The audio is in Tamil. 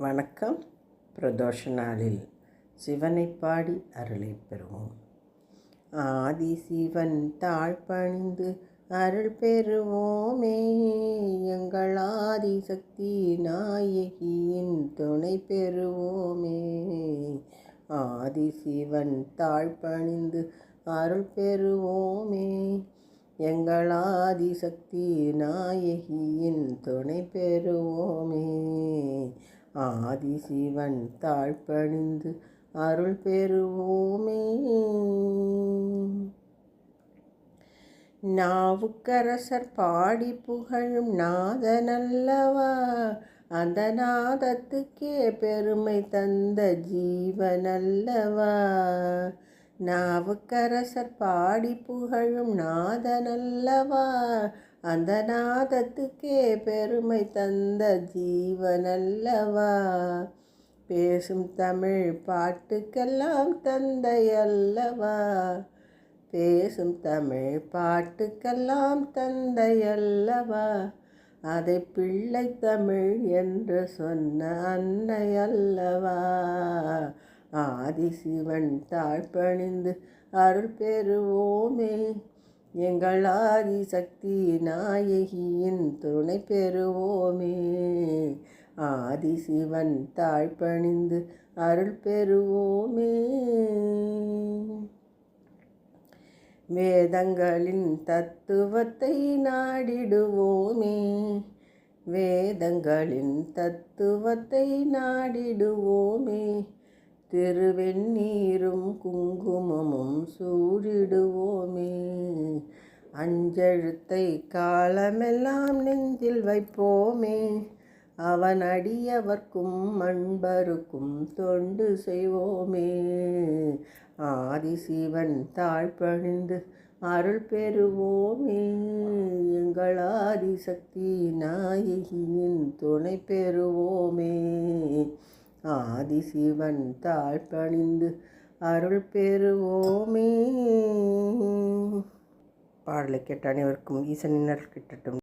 வணக்கம். பிரதோஷ நாளில் சிவனை பாடி அருளை பெறுவோம். ஆதி சிவன் தாழ்பணிந்து அருள் பெறுவோமே. எங்கள் ஆதி சக்தி நாயகியின் துணை பெறுவோமே. ஆதி சிவன் தாழ்பணிந்து அருள் பெறுவோமே. எங்கள் ஆதிசக்தி நாயகியின் துணை பெறுவோமே. ஆதிசிவன் தாழ்பணிந்து அருள் பெறுவோமே. நாவுக்கரசர் பாடி புகழும் நாதனல்லவா? அந்த நாதத்துக்கே பெருமை தந்த ஜீவனல்லவா? நாவுக்கரசர் பாடி புகழும் நாதனல்லவா? அந்த நாதத்துக்கே பெருமை தந்த ஜீவனல்லவா? பேசும் தமிழ் பாட்டுக்கெல்லாம் தந்தை அல்லவா பேசும் தமிழ் பாட்டுக்கெல்லாம் தந்தை அல்லவா அதை பிள்ளை தமிழ் என்று சொன்ன அன்னை அல்லவா ஆதிசிவன் தாழ்பணிந்து அருள் பெறுவோமே. எங்கள் ஆதிசக்தி நாயகியின் துணை பெறுவோமே. ஆதிசிவன் தாழ்பணிந்து அருள் பெறுவோமே. வேதங்களின் தத்துவத்தை நாடிடுவோமே. வேதங்களின் தத்துவத்தை நாடிடுவோமே. திருவெண்ணீரும் குங்குமமும் சூடிடுவோமே. அஞ்செழுத்தை காலமெல்லாம் நெஞ்சில் வைப்போமே. அவன் அடியவர்க்கும் அன்பருக்கும் தொண்டு செய்வோமே. ஆதிசிவன் தாழ்பணிந்து அருள் பெறுவோமே. எங்கள் ஆதிசக்தி நாயகியின் துணை பெறுவோமே. ஆதிசிவன் தாழ்பணிந்து அருள் பெறுவோமே. பாடலை கேட்ட அனைவருக்கும் ஈசனினர் கிட்டட்டும்.